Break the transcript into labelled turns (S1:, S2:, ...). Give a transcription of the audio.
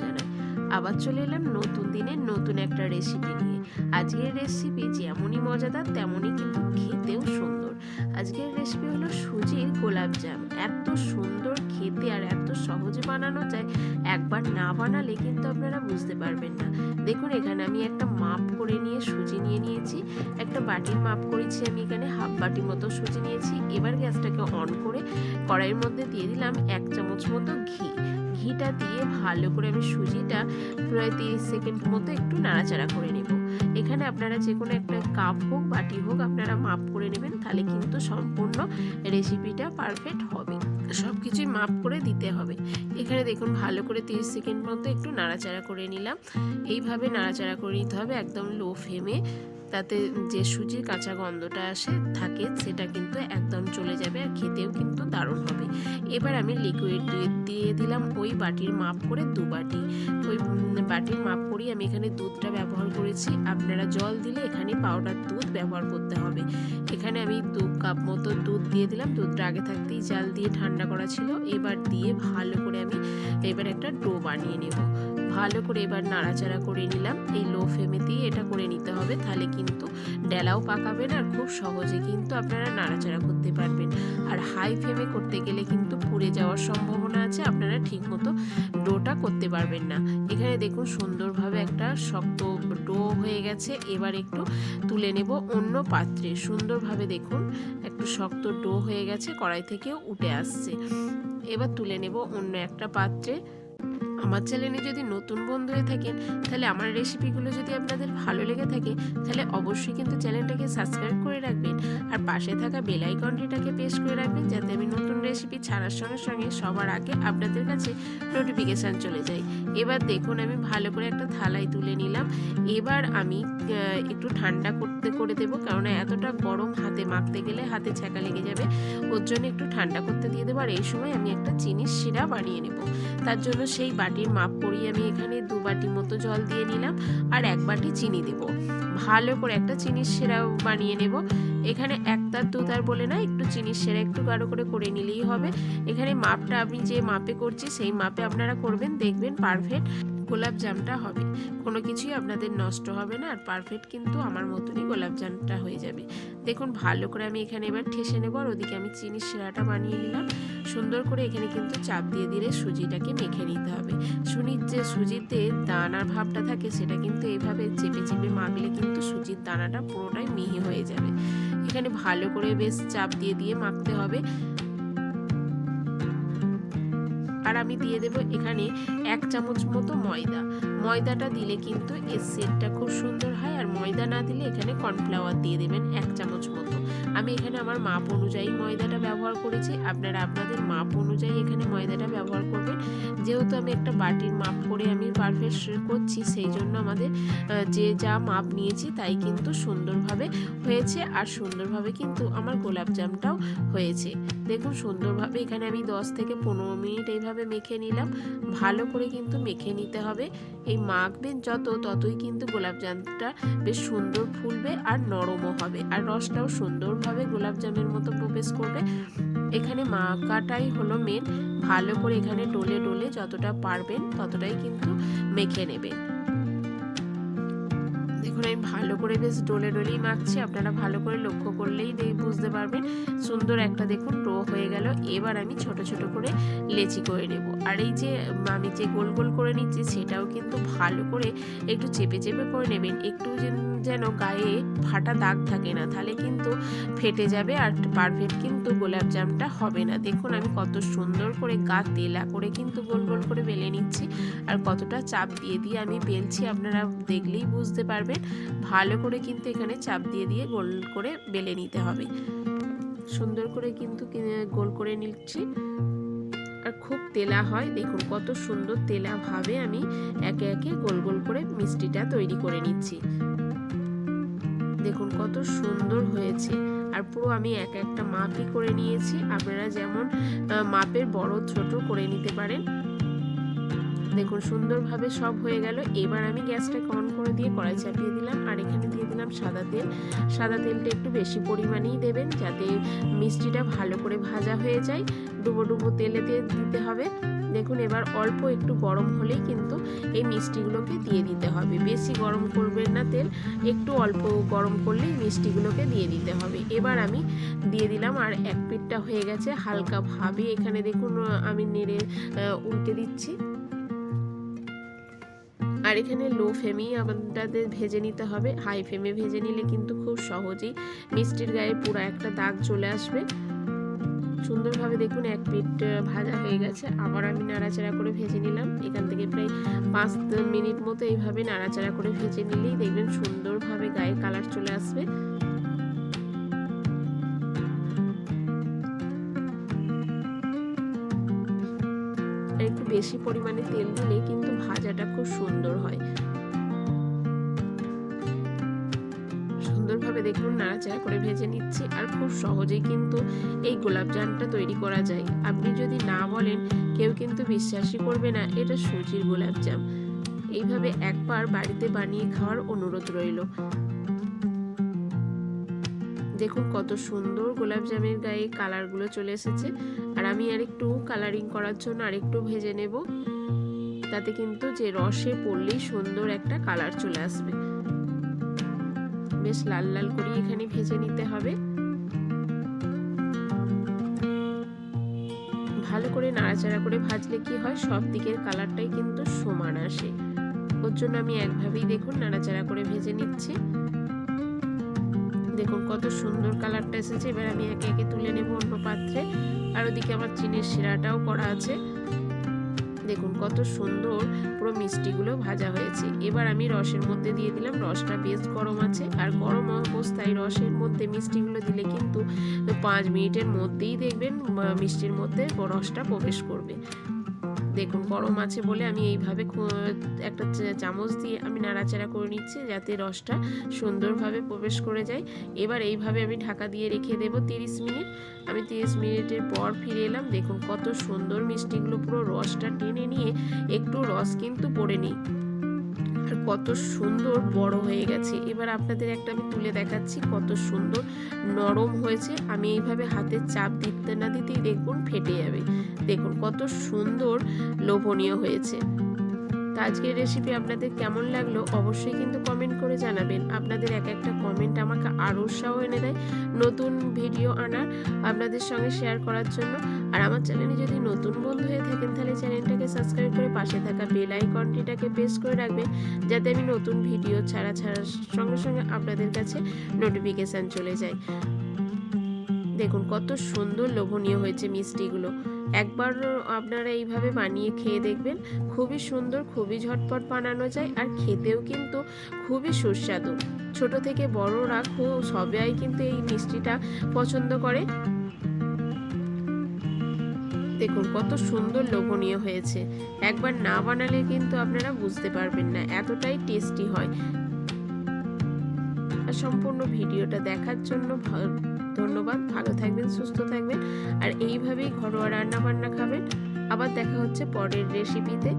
S1: জানাই আবার চলে এলাম নতুন দিনে নতুন একটা রেসিপি নিয়ে। আজকের রেসিপি যেমনই মজাদার, তেমনই কিন্তু খেতেও সুন্দর। আজকের রেসিপি হলো সুজির গোলাপ জাম। এত সুন্দর খেতে আর এত সহজে বানানো যায়, একবার না বানালে কিন্তু আপনারা বুঝতে পারবেন না। দেখুন, এখানে আমি একটা মাপ করে নিয়ে সুজি নিয়ে নিয়েছি। একটা বাটির মাপ করেছি আমি এখানে, হাফ বাটি মতো সুজি নিয়েছি। এবার গ্যাসটাকে অন করে কড়াইয়ের মধ্যে দিয়ে দিলাম এক চামচ মতো ঘি। ঘিটা দিয়ে ভালো করে আমি সুজিটা প্রায় তিরিশ সেকেন্ড মতো একটু নাড়াচাড়া করে নেব। এখানে আপনারা যে কোনো একটা কাপ হোক, বাটি হোক আপনারা মাপ করে নেবেন, তাহলে কিন্তু সম্পূর্ণ রেসিপিটা পারফেক্ট হবে। সব কিছুই মাপ করে দিতে হবে। এখানে দেখুন, ভালো করে তিরিশ সেকেন্ড মতো একটু নাড়াচাড়া করে নিলাম। এইভাবে নাড়াচাড়া করে নিতে হবে একদম লো ফ্লেমে তাতে যে সুজির কাঁচা গন্ধটা আসে, থাকে, সেটা কিন্তু একদম চলে যাবে আর খেতেও কিন্তু দারুণ হবে। এবার আমি লিকুইড দিয়ে দিলাম ওই বাটির মাপ করে দু বাটি। ওই বাটির মাপ করেই আমি এখানে দুধটা ব্যবহার করেছি। আপনারা জল দিলে এখানে পাউডার দুধ ব্যবহার করতে হবে। এখানে আমি দু কাপ মতো দুধ দিয়ে দিলাম। দুধটা আগে থাকতেই জাল দিয়ে ঠান্ডা করা ছিল। এবার দিয়ে ভালো করে আমি এবার একটা ডো বানিয়ে নেব। ভালো করে এবার নাড়াচাড়া করে নিলাম। এই লো ফ্লেমেতেই এটা করে নিতে হবে। তাহলে কিন্তু ডেলাও পাকাবেন আর খুব সহজে কিন্তু আপনারা নাড়াচাড়া করতে পারবেন। আর হাই ফ্লেমে করতে গেলে কিন্তু পুড়ে যাওয়ার সম্ভাবনা আছে। আপনারা ঠিকমতো ডোটা করতে পারবেন না। এখানে দেখুন সুন্দরভাবে একটা শক্ত ডো হয়ে গেছে। এবার একটু তুলে নেব অন্য পাত্রে। সুন্দরভাবে দেখুন একটু শক্ত ডো হয়ে গেছে, কড়াই থেকেও উঠে আসছে। এবার তুলে নেব অন্য একটা পাত্রে। আমার চ্যানেলে যদি নতুন বন্ধু হয়ে থাকেন, তাহলে আমার রেসিপিগুলো যদি আপনাদের ভালো লেগে থাকে, তাহলে অবশ্যই কিন্তু চ্যানেলটাকে সাবস্ক্রাইব করে রাখবেন। আর পাশে থাকা বেল আইকনটিটাকে প্রেস করে রাখবেন, যাতে আমি নতুন রেসিপি ছাড়ার সঙ্গে সঙ্গে সবার আগে আপনাদের কাছে নোটিফিকেশান চলে যায়। এবার দেখুন, আমি ভালো করে একটা থালায় তুলে নিলাম। এবার আমি একটু ঠান্ডা করতে, করে দেবো, কারণ এতটা গরম হাতে মাখতে গেলে হাতে ছ্যাঁকা লেগে যাবে। ওর জন্য একটু ঠান্ডা করতে দিয়ে দেবো, আর এই সময় আমি একটা চিনির শিরা বানিয়ে নেব। তার জন্য সেই বাটির মাপ করিয়ে আমি এখানে দু বাটি মতো জল দিয়ে নিলাম আর এক বাটি চিনি দেব। ভালো করে একটা চিনির সেরাও বানিয়ে নেব। এখানে একতার দুতার বলে না, একটু চিনির সেরা একটু গাঢ় করে করে নিলেই হবে। এখানে মাপটা আমি যে মাপে করছি, সেই মাপে আপনারা করবেন, দেখবেন পারফেক্ট গোলাপ জামটা হবে। কোনো কিছুই আপনাদের নষ্ট হবে না, আর পারফেক্ট কিন্তু আমার মতনই গোলাপ জামটা হয়ে যাবে। দেখুন, ভালো করে আমি এখানে এবার ঠেসে নেব, আর ওদিকে আমি চিনির সেরাটা বানিয়ে নিলাম। সুন্দর করে এখানে কিন্তু চাপ দিয়ে দিলে সুজিটাকে মেখে নিতে হবে। সুনির যে সুজিতে দানার ভাবটা থাকে, সেটা কিন্তু এইভাবে চেপে চেপে মাখলে কিন্তু সুজির দানাটা পুরোটাই মিহি হয়ে যাবে। এখানে ভালো করে বেশ চাপ দিয়ে দিয়ে মাখতে হবে। আর আমি দিয়ে দেব এখানে এক চামচ মতো ময়দা। ময়দাটা দিলে কিন্তু এর সেটটা খুব সুন্দর হয়। আর ময়দা না দিলে এখানে কর্নফ্লাওয়ার দিয়ে দেবেন এক চামচ মতো। আমি এখানে আমার মাপ অনুযায়ী ময়দাটা ব্যবহার করেছি। আপনারা আপনাদের মাপ অনুযায়ী এখানে ময়দাটা ব্যবহার করবেন। যেহেতু আমি একটা বাটির মাপ করে আমি পারফেক্ট করছি, সেই জন্য আমাদের যে যা মাপ নিয়েছি তাই কিন্তু সুন্দরভাবে হয়েছে আর সুন্দরভাবে কিন্তু আমার গোলাপ জামটাও হয়েছে। দেখুন সুন্দরভাবে এখানে আমি দশ থেকে পনেরো মিনিট এইভাবে মেখে নিলাম। ভালো করে কিন্তু মেখে নিতে হবে। এই মাখবেন যত, ততই কিন্তু গোলাপ জামটা বেশ সুন্দর ফুলবে আর নরমও হবে। আর রসটাও সুন্দরভাবে গোলাপ জামের মতো প্রবেশ করবে। এখানে মাকাটাই হলো মেন ভালো করে এখানে ডোলে ডোলে যতটা পারবেন ততটাই কিন্তু মেখে নেবেন দেখুন, আমি ভালো করে বেশ ডলে ডলেই মাখছি আপনারা ভালো করে লক্ষ্য করলেই বুঝতে পারবেন। সুন্দর একটা দেখুন ডো হয়ে গেল। এবার আমি ছোট ছোট করে লেচি করে নেব। আর এই যে, আমি যে গোল গোল করে নিচ্ছি, সেটাও কিন্তু ভালো করে একটু চেপে চেপে করে নেবেন। একটু যেন- যেন গায়ে ফাটা দাগ থাকে না, তাহলে কিন্তু ফেটে যাবে আর পারফেক্ট কিন্তু গোলাপ জামটা হবে না। দেখুন, আমি কত সুন্দর করে গা তেলা করে কিন্তু গোল গোল করে বেলে নিচ্ছি। আর কতটা চাপ দিয়ে দিয়ে আমি বেলছি, আপনারা দেখলেই বুঝতে পারবেন। ভালো করে কিন্তু এখানে চাপ দিয়ে দিয়ে গোল করে বেলে নিতে হবে। সুন্দর করে কিন্তু গোল করে নিচ্ছি। আর খুব তেলা হয়। দেখুন কত সুন্দর তেলা ভাবে আমি একে একে গোল গোল করে মিষ্টিটা তৈরি করে নিচ্ছি। দেখুন কত সুন্দর হয়েছে। আর পুরো আমি এক একটা মাপই করে নিয়েছি। আপনারা যেমন মাপের বড় ছোট করে নিতে পারেন। দেখুন, সুন্দরভাবে সব হয়ে গেল। এবার আমি গ্যাসটাকে অন করে দিয়ে কড়াই চাপিয়ে দিলাম আর এখানে দিয়ে দিলাম সাদা তেল। সাদা তেলটা একটু বেশি পরিমাণেই দেবেন যাতে মিষ্টিটা ভালো করে ভাজা হয়ে যায়। ডুবো ডুবো তেলে দিয়ে দিতে হবে। দেখুন, এবার অল্প একটু গরম হলেই কিন্তু এই মিষ্টিগুলোকে দিয়ে দিতে হবে। বেশি গরম করবেন না তেল, একটু অল্প গরম করলেই মিষ্টিগুলোকে দিয়ে দিতে হবে। এবার আমি দিয়ে দিলাম আর এক পিঠটা হয়ে গেছে হালকা ভাবে এখানে দেখুন, আমি নেড়ে উল্টে দিচ্ছি। আর এখানে লো ফ্লেমেই আমাদের ভেজে নিতে হবে। হাই ফ্লেমে ভেজে নিলে কিন্তু খুব সহজেই মিষ্টির গায়ে পুরো একটা দাগ চলে আসবে। সুন্দরভাবে দেখুন এক আহ, ভাজা হয়ে গেছে। আবার আমি নাড়াচাড়া করে ভেজে নিলাম। এখান থেকে প্রায় পাঁচ মিনিট মতো এইভাবে নাড়াচাড়া করে ভেজে নিলেই দেখবেন সুন্দরভাবে গায়ে কালার চলে আসবে। একটু বেশি পরিমাণে তেল দিলে কিন্তু খুব সুন্দর হয়। সুন্দরভাবে দেখুন, নাড়াচাড়া করে ভেজে নিচ্ছি আর খুব সহজেই কিন্তু এই গোলাপ জামটা তৈরি করা যায়। আপনি যদি না বলেন, কেউ কিন্তু বিশ্বাসই করবে না, এটা সুজির গোলাপ জাম। এইভাবে একবার বাড়িতে বানিয়ে খাওয়ার অনুরোধ রইল। দেখুন কত সুন্দর গোলাপ জামের গায়ে কালারগুলো চলে এসেছে। আর আমি আর একটু কালারিং করার জন্য আরেকটু ভেজে নেব। তাতে কিন্তু যে রসে পড়লেই সুন্দর একটা কালার চলে আসবে। বেশ লাল লাল করে এখানে ভেজে নিতে হবে। ভালো করে নাড়াচাড়া করে ভাজলে কি হয়, সব দিকের কালারটাই কিন্তু সমান আসে। ওর জন্য আমি একভাবেই দেখুন নাড়াচাড়া করে ভেজে নিচ্ছি। দেখুন কত সুন্দর কালারটা এসেছে। এবার আমি একে একে তুলে নেব অন্য পাত্রে। আর ওদিকে আমার চিনির শিরাটাও করা আছে। দেখুন, কত সুন্দর পুরো মিষ্টিগুলো ভাজা হয়েছে। এবার আমি রসের মধ্যে দিয়ে দিলাম, রসটা বেশ গরম আছে। আর গরম অবস্থায় রসের মধ্যে মিষ্টিগুলো দিলে কিন্তু পাঁচ মিনিটের মধ্যেই দেখবেন মিষ্টির মধ্যে রসটা প্রবেশ করবে। দেখুন, গরম আছে বলে আমি এইভাবে একটা চামচ দিয়ে আমি নাড়াচাড়া করে নিচ্ছি যাতে রসটা সুন্দরভাবে প্রবেশ করে যায়। এবার এইভাবে আমি ঢাকা দিয়ে রেখে দেব তিরিশ মিনিট। আমি তিরিশ মিনিটের পর ফিরে এলাম। দেখুন, কত সুন্দর মিষ্টিগুলো পুরো রসটা টেনে নিয়ে একটু রস কিন্তু পড়ে নিই। কত সুন্দর বড় হয়ে গেছে। এবার আপনাদের একটা আমি তুলে দেখাচ্ছি কত সুন্দর নরম হয়েছে। আমি এইভাবে হাতে চাপ দিতে না দিতেই দেখুন ফেটে যাবে। দেখুন কত সুন্দর লোভনীয় হয়েছে। তো আজকের রেসিপি আপনাদের কেমন লাগল অবশ্যই কিন্তু কমেন্ট করে জানাবেন। আপনাদের এক একটা কমেন্ট আমাকে আরও উৎসাহ এনে দেয় নতুন ভিডিও আনার আপনাদের সঙ্গে শেয়ার করার জন্য। আর আমার চ্যানেলে যদি নতুন বন্ধু হয়ে থাকেন তাহলে চ্যানেলটাকে সাবস্ক্রাইব করে পাশে থাকা বেল আইকনটিটাকে প্রেস করে রাখবেন যাতে আমি নতুন ভিডিও ছাড়া ছাড়ার সঙ্গে সঙ্গে আপনাদের কাছে নোটিফিকেশান চলে যায়। দেখুন কত সুন্দর লোভনীয় হয়েছে মিষ্টিগুলো। একবার আপনারা এইভাবে বানিয়ে খেয়ে দেখবেন। খুবই সুন্দর, খুবই ঝটপট বানানো যায় আর খেতেও কিন্তু খুবই সুস্বাদু। ছোট থেকে বড়রা খুব, সবাই কিন্তু এই মিষ্টিটা পছন্দ করে। দেখুন কত সুন্দর লোভনীয় হয়েছে। একবার না বানালে কিন্তু আপনারা বুঝতে পারবেন না, এতটাই টেস্টি হয়। সম্পূর্ণ ভিডিওটা দেখার জন্য ধন্যবাদ। ভালো থাকবেন, সুস্থ থাকবেন। আর এইভাবেই ঘরোয়া রান্না বান্না খাবেন। আবার দেখা হচ্ছে পরের রেসিপিতে